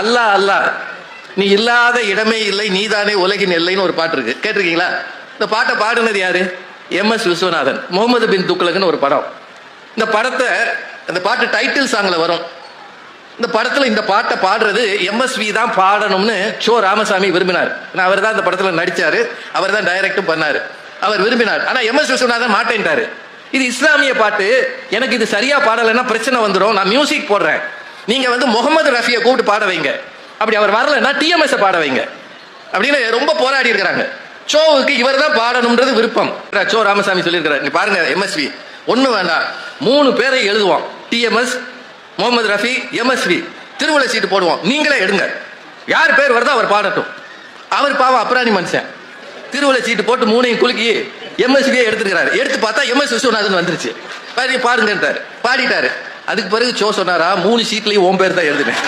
அல்லாஹ் அல்லாஹ் நீ இல்லாத இடமே இல்லை நீதானே உலகின் எல்லைன்னு ஒரு பாட்டு இருக்கு. கேட்டிருக்கீங்களா? இந்த பாட்டை பாடினது யாரு? M S Viswanathan. Mohammed bin துக்ளக்னு ஒரு படம். இந்த படத்தை அந்த பாட்டு டைட்டில் சாங்ல வரும். இந்த படத்துல இந்த பாட்டை பாடுறது எம்எஸ்வி தான் பாடணும்னு சோ ராமசாமி விரும்பினார். அவர் தான் இந்த படத்துல நடிச்சாரு. அவர் தான் டைரக்டும் பண்ணாரு. அவர் விரும்பினார். ஆனா எம்எஸ் விஸ்வநாதன் மாட்டேன்ட்டாரு. இது இஸ்லாமிய பாட்டு. எனக்கு இது சரியா பாடலைன்னா பிரச்சனை வந்துடும் நான் மியூசிக் போடுறேன். நீங்க வந்து முகமது ரஃபியை கூப்பிட்டு பாட வைங்க. அப்படி அவர் வரலைன்னா டிஎம்எஸ் பாட வைங்க. அப்படின்னு ரொம்ப போராடி இருக்கிறாங்க. சோவுக்கு இவர் தான் பாடணும்ன்றது விருப்பம். சோ ராமசாமி சொல்லியிருக்கிறார். நீ பாருங்க எம்எஸ்வி ஒன்றும் வேண்டாம். மூணு பேரை எழுதுவோம். டிஎம்எஸ் முகமது ரஃபி எம்எஸ்வி திருவிழா சீட்டு போடுவோம். நீங்களே எடுங்க. யார் பேர் வருதோ அவர் பாடட்டும். அவர் பாவம் அப்ராணி மனுஷன். திருவிழா சீட்டு போட்டு மூணையும் குலுக்கி எம்எஸ்வியே எடுத்துருக்கிறாரு. எடுத்து பார்த்தா எம்எஸ் விஸ்வநாதன் வந்துருச்சு. பாருங்க பாருங்கன்றாரு. பாடிட்டாரு. அதுக்கு பிறகு சோ சொன்னாரா மூணு சீட்லயும் ஓம் பேர் தான் எழுதுனேன்.